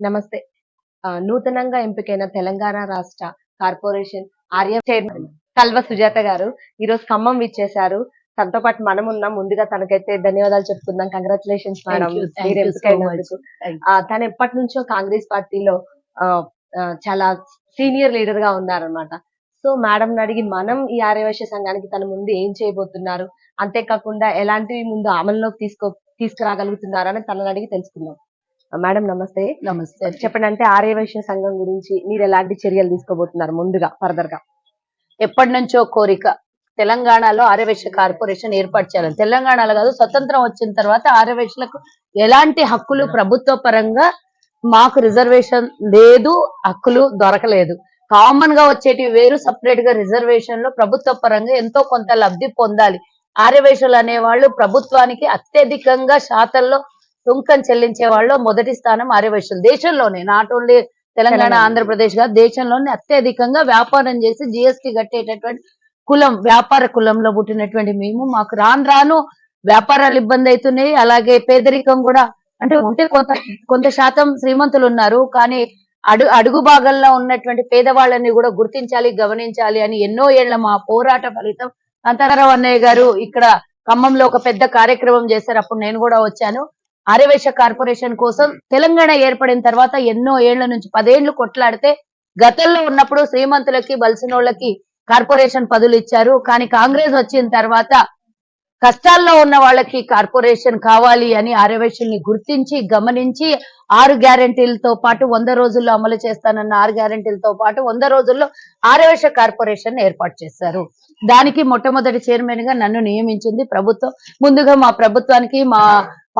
నమస్తే. నూతనంగా ఎంపికైన తెలంగాణ రాష్ట్ర కార్పొరేషన్ ఆర్య చైర్మన్ కల్వ సుజాత గారు ఈ రోజు ఖమ్మం విచ్చేశారు. తనతో పాటు మనం ఉన్నాం. ముందుగా తనకైతే ధన్యవాదాలు చెప్తున్నాం. కంగ్రాచులేషన్స్ మేడం మీరు ఎంపికైనందుకు తను ఎప్పటి నుంచో కాంగ్రెస్ పార్టీలో చాలా సీనియర్ లీడర్గా ఉన్నారనమాట సో మేడం అడిగి మనం ఈ ఆర్యవైశ్య సంఘానికి తన ముందు ఏం చేయబోతున్నారు? అంతేకాకుండా ఎలాంటివి ముందు అమల్లోకి తీసుకో తీసుకురాగలుగుతున్నారు అని తనని అడిగి తెలుసుకుందాం. మేడం నమస్తే. నమస్తే. చెప్పండి అంటే ఆర్యవైశ్య సంఘం గురించి మీరు ఎలాంటి చర్యలు తీసుకోబోతున్నారు ముందుగా ఫర్దర్గా? ఎప్పటి నుంచో కోరిక తెలంగాణలో ఆర్యవైశ్య కార్పొరేషన్ ఏర్పాటు చేయాలి తెలంగాణలో కాదు స్వతంత్రం వచ్చిన తర్వాత ఆర్యవైశ్యులకు ఎలాంటి హక్కులు ప్రభుత్వ పరంగా మాకు రిజర్వేషన్ లేదు హక్కులు దొరకలేదు. కామన్గా వచ్చేటివి వేరు సపరేట్గా రిజర్వేషన్లో ప్రభుత్వ పరంగా ఎంతో కొంత లబ్ధి పొందాలి. ఆర్యవైశ్యులు అనేవాళ్ళు ప్రభుత్వానికి అత్యధికంగా శాతంలో సుంకం చెల్లించే వాళ్ళు మొదటి స్థానం ఆర్యవైశ్యులు. దేశంలోనే నాట్ ఓన్లీ తెలంగాణ. ఆంధ్రప్రదేశ్గా దేశంలోనే అత్యధికంగా వ్యాపారం చేసి జిఎస్టి కట్టేటటువంటి కులం వ్యాపార కులంలో పుట్టినటువంటి మేము. మాకు రాను రాను వ్యాపారాలు ఇబ్బంది అవుతున్నాయి. అలాగే పేదరికం కూడా అంటే ఉంటే కొంత కొంత శాతం శ్రీమంతులు ఉన్నారు. కానీ అడుగు అడుగు భాగంలో ఉన్నటువంటి పేదవాళ్ళని కూడా గుర్తించాలి గమనించాలి అని ఎన్నో ఏళ్ళ మా పోరాట ఫలితం. కాంతారావు అన్నయ్య గారు ఇక్కడ ఖమ్మంలో ఒక పెద్ద కార్యక్రమం చేశారు. అప్పుడు నేను కూడా వచ్చాను. ఆర్యవైశ్య కార్పొరేషన్ కోసం తెలంగాణ ఏర్పడిన తర్వాత ఎన్నో ఏళ్ళ నుంచి పదేళ్ళు కొట్లాడితే గతంలో ఉన్నప్పుడు శ్రీమంతులకి బలిసినోళ్ళకి కార్పొరేషన్ పదులు ఇచ్చారు. కానీ కాంగ్రెస్ వచ్చిన తర్వాత కష్టాల్లో ఉన్న వాళ్ళకి కార్పొరేషన్ కావాలి అని ఆర్యవైశ్యుల్ని గుర్తించి గమనించి ఆరు గ్యారంటీలతో పాటు వంద రోజుల్లో అమలు చేస్తానన్న ఆరు గ్యారంటీలతో పాటు వంద రోజుల్లో ఆర్యవైశ్య కార్పొరేషన్ ఏర్పాటు చేశారు. దానికి మొట్టమొదటి చైర్మన్గా నన్ను నియమించింది ప్రభుత్వం. ముందుగా మా ప్రభుత్వానికి మా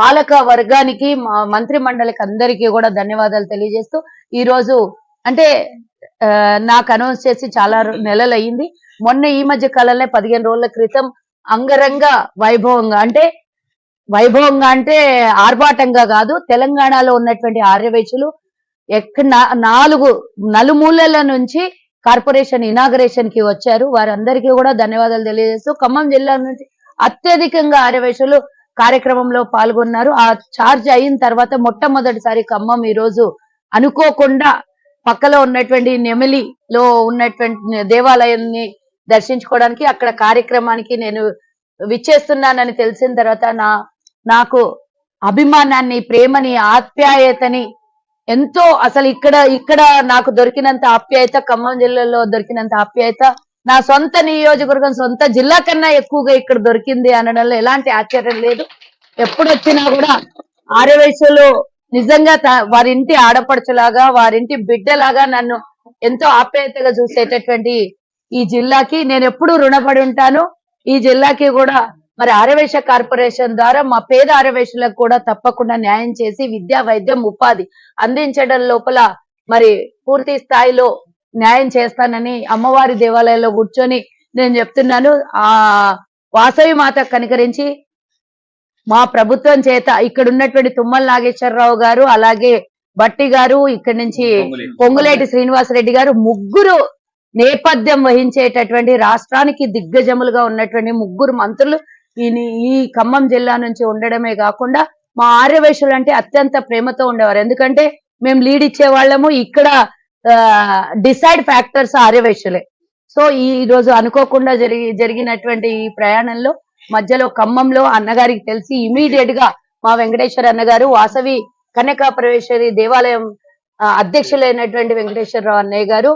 పాలక వర్గానికి మా మంత్రి మండలికి అందరికీ కూడా ధన్యవాదాలు తెలియజేస్తూ ఈ రోజు అంటే నాకు అనౌన్స్ చేసి చాలా నెలలు అయ్యింది మొన్న ఈ మధ్య కాలంలో పదిహేను రోజుల క్రితం అంగరంగ వైభవంగా అంటే వైభవంగా అంటే ఆర్భాటంగా కాదు తెలంగాణలో ఉన్నటువంటి ఆర్యవైశ్యులు ఎక్కడ నా- నాలుగు నలుమూలల నుంచి కార్పొరేషన్ ఇనాగరేషన్కి వచ్చారు. వారందరికీ కూడా ధన్యవాదాలు తెలియజేస్తూ ఖమ్మం జిల్లా నుంచి అత్యధికంగా ఆర్యవైశ్యులు కార్యక్రమంలో పాల్గొన్నారు. ఆ చార్జ్ అయిన తర్వాత మొట్టమొదటిసారి ఖమ్మం ఈ రోజు అనుకోకుండా పక్కలో ఉన్నటువంటి నెమిలిలో ఉన్నటువంటి దేవాలయాన్ని దర్శించుకోవడానికి అక్కడ కార్యక్రమానికి నేను విచ్చేస్తున్నానని తెలిసిన తర్వాత నా నాకు అభిమానాన్ని ప్రేమని ఆప్యాయతని ఎంతో అసలు ఇక్కడ ఇక్కడ నాకు దొరికినంత ఆప్యాయత ఖమ్మం జిల్లాలో దొరికినంత ఆప్యాయత నా సొంత నియోజకవర్గం సొంత జిల్లా కన్నా ఎక్కువగా ఇక్కడ దొరికింది అనడంలో ఎలాంటి ఆశ్చర్యం లేదు. ఎప్పుడు వచ్చినా కూడా ఆర్యవయసులో నిజంగా త- వారింటి ఆడపడుచులాగా వారింటి బిడ్డలాగా నన్ను ఎంతో ఆప్యాయతగా చూసేటటువంటి ఈ జిల్లాకి నేను ఎప్పుడు రుణపడి ఉంటాను. ఈ జిల్లాకి కూడా మరి ఆర్యవేశ కార్పొరేషన్ ద్వారా మా పేద ఆర్యవేశులకు కూడా తప్పకుండా న్యాయం చేసి విద్యా వైద్యం ఉపాధి అందించడం లోపల మరి పూర్తి స్థాయిలో న్యాయం చేస్తానని అమ్మవారి దేవాలయంలో కూర్చొని నేను చెప్తున్నాను. ఆ వాసవి మాత కనికరించి మా ప్రభుత్వం చేత ఇక్కడ ఉన్నటువంటి తుమ్మల నాగేశ్వరరావు గారు అలాగే బట్టి గారు ఇక్కడి నుంచి పొంగులేటి శ్రీనివాసరెడ్డి గారు ముగ్గురు నేపథ్యం వహించేటటువంటి రాష్ట్రానికి దిగ్గజములుగా ఉన్నటువంటి ముగ్గురు మంత్రులు ఈ ఈ ఖమ్మం జిల్లా నుంచి ఉండడమే కాకుండా మా ఆర్యవేశులు అంటే అత్యంత ప్రేమతో ఉండేవారు. ఎందుకంటే మేము లీడ్ ఇచ్చే వాళ్ళము ఇక్కడ డిసైడ్ ఫ్యాక్టర్స్ ఆర్యవేశులే. సో ఈ రోజు అనుకోకుండా జరిగి జరిగినటువంటి ఈ ప్రయాణంలో మధ్యలో ఖమ్మంలో అన్నగారికి తెలిసి ఇమీడియట్గా మా వెంకటేశ్వర అన్నగారు వాసవి కన్యకా ప్రవేశరి దేవాలయం అధ్యక్షులైనటువంటి వెంకటేశ్వరరావు అన్నయ్య గారు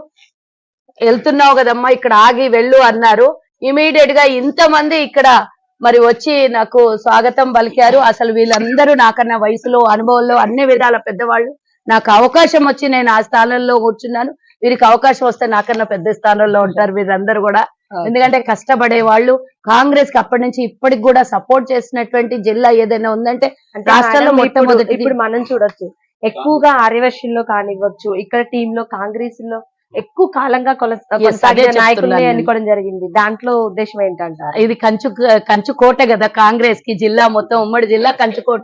వెళ్తున్నావు కదమ్మా ఇక్కడ ఆగి వెళ్ళు అన్నారు. ఇమీడియట్గా ఇంతమంది ఇక్కడ మరి వచ్చి నాకు స్వాగతం పలికారు. అసలు వీళ్ళందరూ నాకన్నా వయసులో అనుభవంలో అన్ని విధాల పెద్దవాళ్ళు. నాకు అవకాశం వచ్చి నేను ఆ స్థానంలో కూర్చున్నాను. వీరికి అవకాశం వస్తే నాకన్నా పెద్ద స్థానంలో ఉంటారు వీరందరూ కూడా. ఎందుకంటే కష్టపడే వాళ్ళు కాంగ్రెస్కి అప్పటి నుంచి ఇప్పటికి కూడా సపోర్ట్ చేసినటువంటి జిల్లా ఏదైనా ఉందంటే రాష్ట్రంలో మేడం ఇప్పుడు- మనం చూడొచ్చు. ఎక్కువగా ఆర్యవైశ్యుల్లో కానివ్వచ్చు ఇక్కడ టీమ్లో కాంగ్రెస్లో ఎక్కువ కాలంగా కొనస- కొనసాగిన నాయకుల్ని నేను. ఎన్నుకోవడం జరిగింది. దాంట్లో ఉద్దేశం ఏంటంటారు? ఇది కంచు కంచుకోట కదా కాంగ్రెస్కి జిల్లా మొత్తం ఉమ్మడి జిల్లా కంచుకోట.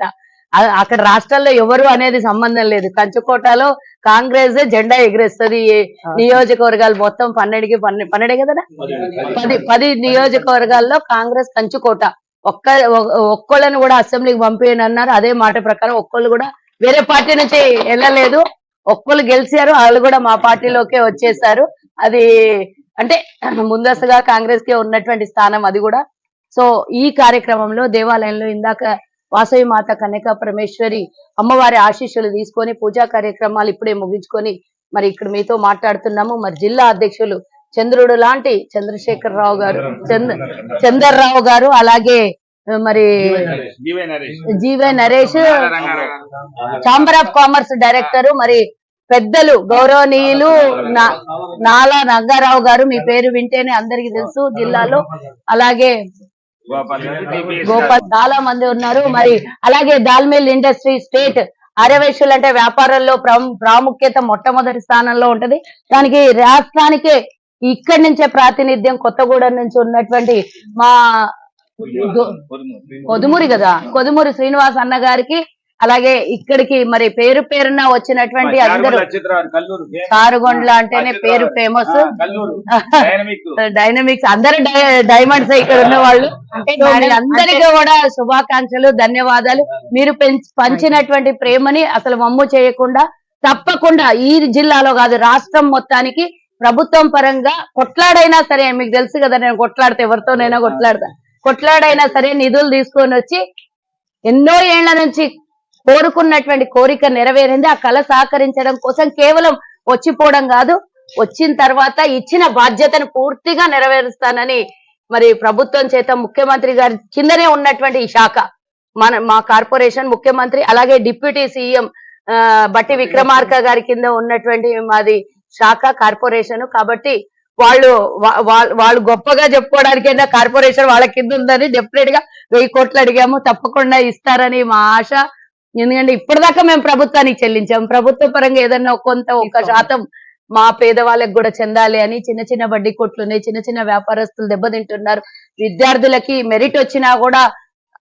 అక్కడ రాష్ట్రాల్లో ఎవరు అనేది సంబంధం లేదు. కంచుకోటలో కాంగ్రెస్ జెండా ఎగిరేస్తుంది. నియోజకవర్గాలు మొత్తం పన్నెండుకి పన్నె- పన్నెండే కదా పది పది నియోజకవర్గాల్లో కాంగ్రెస్ కంచుకోట. ఒక్క ఒ- ఒక్కళ్ళని కూడా అసెంబ్లీకి పంపేయను అన్నారు. అదే మాట ప్రకారం ఒక్కళ్ళు కూడా వేరే పార్టీ నుంచి వెళ్ళలేదు. ఒక్కరు గెలిచారు వాళ్ళు కూడా మా పార్టీలోకే వచ్చేసారు. అది అంటే ముందస్తుగా కాంగ్రెస్ కే ఉన్నటువంటి స్థానం అది కూడా. సో ఈ కార్యక్రమంలో దేవాలయంలో ఇందాక వాసవి మాత కన్యకా పరమేశ్వరి అమ్మవారి ఆశీస్సులు తీసుకొని పూజా కార్యక్రమాలు ఇప్పుడే ముగించుకొని మరి ఇక్కడ మీతో మాట్లాడుతున్నాము. మరి జిల్లా అధ్యక్షులు చంద్రుడు లాంటి చంద్రశేఖర్ రావు గారు చంద్ర చందర్రావు గారు అలాగే మరి GV Naresh. GV Naresh chamber of commerce director మరి పెద్దలు గౌరవనీయులు నాలా రంగారావు గారు మీ పేరు వింటేనే అందరికీ తెలుసు జిల్లాలో. అలాగే గోపాల్ చాలా మంది ఉన్నారు. మరి అలాగే దాల్మిల్ ఇండస్ట్రీ స్టేట్ ఆర్యవైశ్యులు అంటే వ్యాపారంలో ప్రాము- ప్రాముఖ్యత మొట్టమొదటి స్థానంలో ఉంటది. దానికి రాష్ట్రానికే ఇక్కడి నుంచే ప్రాతినిధ్యం కొత్తగూడెం నుంచి ఉన్నటువంటి మా. కొదుమూరి కదా? కొదుమూరి శ్రీనివాస్ అన్న గారికి అలాగే ఇక్కడికి మరి పేరు పేరున వచ్చినటువంటి అందరూ కారుగొండ్ల అంటేనే పేరు ఫేమస్ ఆ, కల్లూరు. డైనమిక్ డైనమిక్స్ అందరు డైమండ్స్ ఇక్కడ ఉన్న వాళ్ళు అందరికీ కూడా శుభాకాంక్షలు ధన్యవాదాలు. మీరు పెంచ్- పంచినటువంటి ప్రేమని అసలు మమ్ము చేయకుండా తప్పకుండా ఈ జిల్లాలో కాదు రాష్ట్రం మొత్తానికి ప్రభుత్వం పరంగా కొట్లాడైనా సరే మీకు తెలుసు కదా నేను కొట్లాడితే ఎవరితోనైనా కొట్లాడతా. కొట్లాడైనా సరే నిధులు తీసుకొని వచ్చి ఎన్నో ఏళ్ళ నుంచి కోరుకున్నటువంటి కోరిక నెరవేరింది. ఆ కళ సహకరించడం కోసం కేవలం వచ్చిపోవడం కాదు వచ్చిన తర్వాత ఇచ్చిన బాధ్యతను పూర్తిగా నెరవేరుస్తానని మరి ప్రభుత్వం చేత ముఖ్యమంత్రి గారి కిందనే ఉన్నటువంటి ఈ శాఖ మన మా కార్పొరేషన్ ముఖ్యమంత్రి అలాగే డిప్యూటీ సీఎం బట్టి విక్రమార్క గారి కింద ఉన్నటువంటి మాది శాఖ కార్పొరేషన్. కాబట్టి వాళ్ళు వాళ్ళు గొప్పగా చెప్పుకోవడానికైనా కార్పొరేషన్ వాళ్ళ కింద ఉందని డెఫినెట్గా వెయ్యి కోట్లు అడిగాము. తప్పకుండా ఇస్తారని మా ఆశ. ఎందుకంటే ఇప్పటిదాకా మేము ప్రభుత్వానికి చెల్లించాం. ప్రభుత్వ పరంగా ఏదన్నా కొంత ఒక శాతం మా పేదవాళ్ళకి కూడా చెందాలి అని చిన్న చిన్న వడ్డీ కొట్లు ఉన్నాయి. చిన్న చిన్న వ్యాపారస్తులు దెబ్బతింటున్నారు. విద్యార్థులకి మెరిట్ వచ్చినా కూడా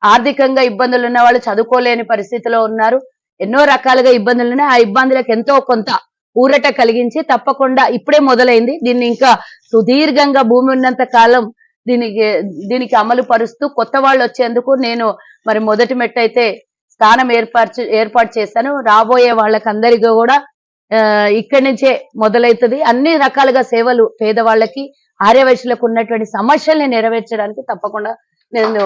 ఆర్థికంగా ఇబ్బందులు ఉన్న వాళ్ళు చదువుకోలేని పరిస్థితిలో ఉన్నారు. ఎన్నో రకాలుగా ఇబ్బందులు ఉన్నాయి. ఆ ఇబ్బందులకు ఎంతో కొంత ఊరట కలిగించి తప్పకుండా ఇప్పుడే మొదలైంది. దీన్ని ఇంకా సుదీర్ఘంగా భూమి ఉన్నంత కాలం దీనికి దీనికి అమలు పరుస్తూ కొత్త వాళ్ళు వచ్చేందుకు నేను మరి మొదటి మెట్టు అయితే స్థానం ఏర్పాటు ఏర్పాటు చేశాను. రాబోయే వాళ్ళకందరికీ కూడా ఇక్కడి నుంచే మొదలవుతుంది. అన్ని రకాలుగా సేవలు పేదవాళ్ళకి ఆర్యవైశ్యులకు ఉన్నటువంటి సమస్యల్ని నెరవేర్చడానికి తప్పకుండా నేను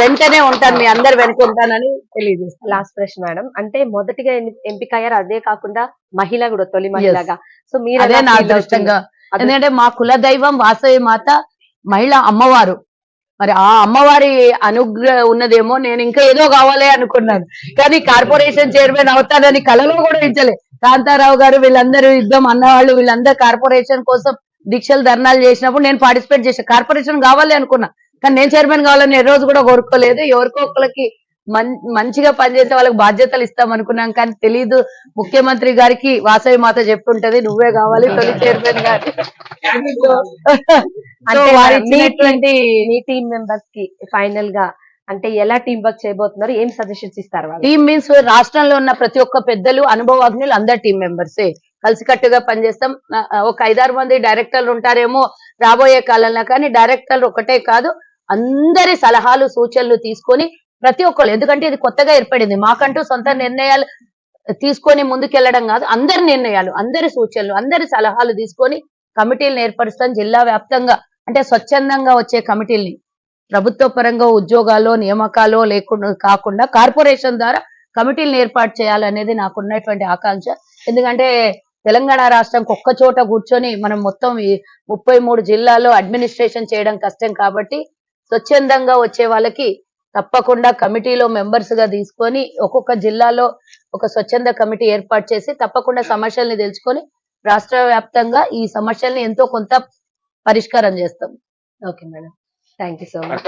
వెంటనే ఉంటాను. మీ అందరు వెనుక ఉంటానని తెలియజేస్తాను. లాస్ట్ ప్రశ్న మేడం అంటే మొదటిగా ఎంపిక అయ్యారు అదే కాకుండా మహిళ కూడా తొలి మహిళగా. సో మీరు అదే నా అదృష్టంగా? ఎందుకంటే మా కుల దైవం వాసవి మాత మహిళ అమ్మవారు. మరి ఆ అమ్మవారి అనుగ్రహ ఉన్నదేమో నేను ఇంకా ఏదో కావాలి అనుకున్నాను. కానీ కార్పొరేషన్ చైర్మన్ అవుతానని కలలో కూడా ఇచ్చలే కాంతారావు గారు వీళ్ళందరూ యుద్ధం అన్నవాళ్ళు వీళ్ళందరూ కార్పొరేషన్ కోసం దీక్షలు ధర్నాలు చేసినప్పుడు నేను పార్టిసిపేట్ చేసాను కార్పొరేషన్ కావాలి అనుకున్నా. కానీ నేను చైర్మన్ కావాలని ఏ రోజు కూడా కోరుకోలేదు. ఎవరికో ఒకరికి మంచిగా పనిచేసే వాళ్ళకి బాధ్యతలు ఇస్తాం అనుకున్నాం కానీ తెలీదు. ముఖ్యమంత్రి గారికి వాసవి మాత చెప్తుంటది నువ్వే కావాలి తొలి చైర్మన్ గారు మీ టీం మెంబర్స్కి ఫైనల్గా అంటే ఎలా టీం వర్క్ చేయబోతున్నారు ఏం సజెషన్స్ ఇస్తారు టీమ్ మీన్స్ రాష్ట్రంలో ఉన్న ప్రతి ఒక్క పెద్దలు అనుభవజ్ఞులు అందరు టీం మెంబర్సే కలిసికట్టుగా పనిచేస్తాం. ఒక ఐదారు మంది డైరెక్టర్లు ఉంటారేమో రాబోయే కాలంలో కానీ డైరెక్టర్లు ఒకటే కాదు అందరి సలహాలు సూచనలు తీసుకొని ప్రతి ఒక్కరు ఎందుకంటే ఇది కొత్తగా ఏర్పడింది. మాకంటూ సొంత నిర్ణయాలు తీసుకొని ముందుకెళ్ళడం కాదు అందరి నిర్ణయాలు అందరి సూచనలు అందరి సలహాలు తీసుకొని కమిటీలను ఏర్పరుస్తాం జిల్లా వ్యాప్తంగా. అంటే స్వచ్ఛందంగా వచ్చే కమిటీల్ని. ప్రభుత్వ పరంగా ఉద్యోగాలు నియామకాలు లేకుండా కాకుండా కార్పొరేషన్ ద్వారా కమిటీలను ఏర్పాటు చేయాలనేది నాకు ఉన్నటువంటి ఆకాంక్ష. ఎందుకంటే తెలంగాణ రాష్ట్రం ఒక్క చోట కూర్చొని మనం మొత్తం ఈ ముప్పై మూడు జిల్లాల్లో అడ్మినిస్ట్రేషన్ చేయడం కష్టం కాబట్టి స్వచ్ఛందంగా వచ్చే వాళ్ళకి తప్పకుండా కమిటీలో మెంబర్స్గా తీసుకొని ఒక్కొక్క జిల్లాలో ఒక స్వచ్ఛంద కమిటీ ఏర్పాటు చేసి తప్పకుండా సమస్యల్ని తెలుసుకొని రాష్ట్ర వ్యాప్తంగా ఈ సమస్యల్ని ఎంతో కొంత పరిష్కారం చేస్తాం. Okay madam thank you so much